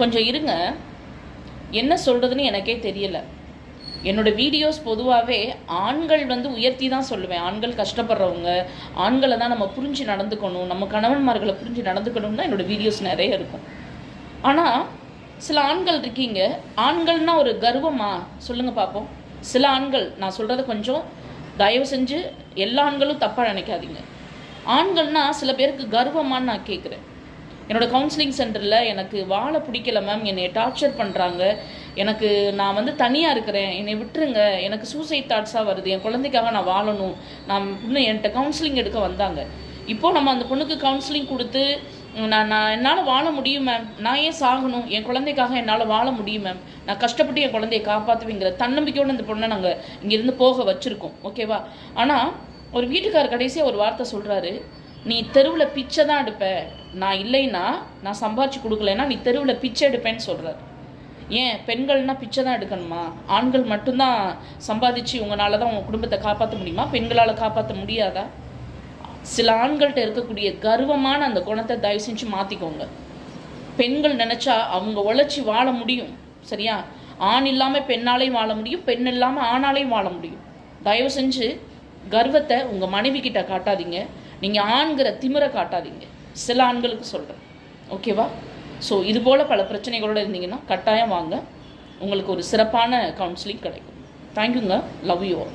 கொஞ்சம் இருங்க. என்ன சொல்கிறதுன்னு எனக்கே தெரியல. என்னோட வீடியோஸ் பொதுவாகவே ஆண்கள் வந்து உயர்த்தி தான் சொல்லுவேன். ஆண்கள் கஷ்டப்படுறவங்க ஆண்களை தான் நம்ம புரிஞ்சு நடந்துக்கணும். நம்ம கணவன்மார்களை புரிஞ்சு நடந்துக்கணும் தான் என்னோட வீடியோஸ் நிறைய இருக்கும். ஆனால் சில ஆண்கள் இருக்கீங்க. ஆண்கள்னா ஒரு கர்வமா? சொல்லுங்கள் பார்ப்போம் சில ஆண்கள் நான் சொல்கிறத கொஞ்சம் தயவு செஞ்சு எல்லா ஆண்களும் தப்பாக நினைக்காதீங்க. ஆண்கள்னா சில பேருக்கு கர்வமானு நான் கேட்குறேன் என்னோட கவுன்சிலிங் சென்டரில் எனக்கு வாழ பிடிக்கல மேம் என்னை டார்ச்சர் பண்ணுறாங்க எனக்கு நான் வந்து தனியாக இருக்கிறேன். என்னை விட்டுருங்க. எனக்கு சூசைட் தாட்ஸாக வருது. என் குழந்தைக்காக நான் வாழணும். நான் இன்னும் என்கிட்ட கவுன்சிலிங் எடுக்க வந்தாங்க. இப்போது நம்ம அந்த பொண்ணுக்கு கவுன்சிலிங் கொடுத்து நான் நான் என்னால் வாழ முடியும் மேம் நான் ஏன் சாகணும்? என் குழந்தைக்காக என்னால் வாழ முடியும் மேம் நான் கஷ்டப்பட்டு என் குழந்தைய காப்பாற்றுவேங்கிற தன்னம்பிக்கையோடு இந்த பொண்ணை நாங்கள் இங்கேருந்து போக வச்சுருக்கோம். ஓகேவா ஆனால் ஒரு வீட்டுக்கார் கடைசியாக ஒரு வார்த்தை சொல்கிறாரு நீ தெருவில் பிச்சை தான் எடுப்ப. நான் இல்லைன்னா நான் சம்பாரிச்சு கொடுக்கலைன்னா நீ தெருவில் பிச்சை எடுப்பேன்னு சொல்கிறார் ஏன்? பெண்கள்னா பிச்சை தான் எடுக்கணுமா? ஆண்கள் மட்டும்தான் சம்பாதிச்சு உங்களால் தான் உங்கள் குடும்பத்தை காப்பாற்ற முடியுமா? பெண்களால் காப்பாற்ற முடியாதா? சில ஆண்கள்கிட்ட இருக்கக்கூடிய கர்வமான அந்த குணத்தை தயவு செஞ்சு மாற்றிக்கோங்க பெண்கள் நினச்சா அவங்க உழைச்சி வாழ முடியும். சரியா? ஆண் இல்லாமல் பெண்ணாலையும் வாழ முடியும். பெண் இல்லாமல் ஆணாலையும் வாழ முடியும். தயவு செஞ்சு கர்வத்தை உங்கள் மனைவி கிட்ட காட்டாதீங்க. நீங்கள் ஆண்கிற திமிரை காட்டாதீங்க. சில ஆண்களுக்கு சொல்கிறேன் ஓகேவா ஸோ இது போல் பல பிரச்சனைகளோடு இருந்தீங்கன்னா கட்டாயம் வாங்க. உங்களுக்கு ஒரு சிறப்பான கவுன்சிலிங் கிடைக்கும். தேங்க்யூங்க லவ் யூ ஆல்